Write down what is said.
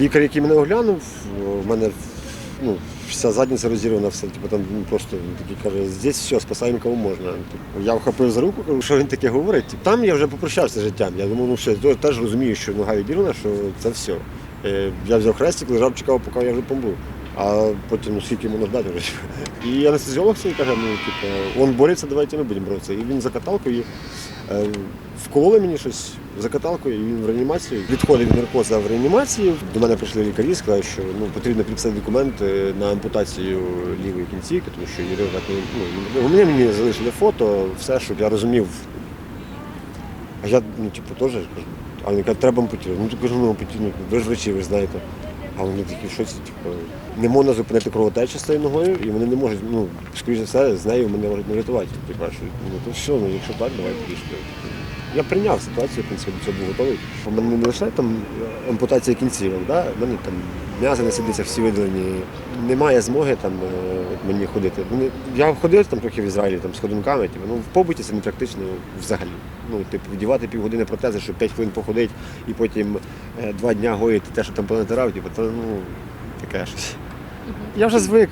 Лікар, який мене оглянув, в мене ну, вся задниця розірвана, все. Типу, там ну, просто він такий каже, здесь все, спасаємо кому можна. Типу, Я вхопив за руку, кажу, що він таке говорить. Типу, Там я вже попрощався з життям. Я думав, ну все, я теж розумію, що нога відірвана, що це все. Я взяв хрестик, лежав, чекав, поки я вже помру. А потім, ну скільки йому ждати вже. І анестезіолог цей каже, ну, типу, він бореться, давайте ми будемо боротися. І він за каталкою е, вкололи мені щось за каталкою, і він в реанімації. Відходив від наркоза в реанімації. До мене прийшли лікарі, сказали, що ну, потрібно підписати документ е, на ампутацію лівої кінцівки, тому що Юрій ну, вони мені залишили фото, все, щоб я розумів. А я, ну, типу, теж кажу, а вони кажуть, треба ампутувати. Ну, кажу, ну, ампутувати, ви ж врачі, ви знаєте. А вони такі, що це, типу, не можна зупинити кровотечу з цією ногою, і вони не можуть, ну, скоріш за все, з нею мене можуть не рятувати. Типу, ну, то все, ну, якщо так, давайте пішли. Я прийняв ситуацію, в принципі, до цього був готовий. У мене не лише там ампутація кінцівок, да? в мене там м'язи не сидиться, всі видалені. Немає змоги там е, мені ходити. Я ходив там трохи в Ізраїлі там, з ходунками, типу, ну, в побуті це не практично взагалі. Ну, типу, вдівати півгодини протези, щоб 5 хвилин походити і потім е, два дня гоїти те, що там понатирав, типу, то ну, таке щось. Я вже звик.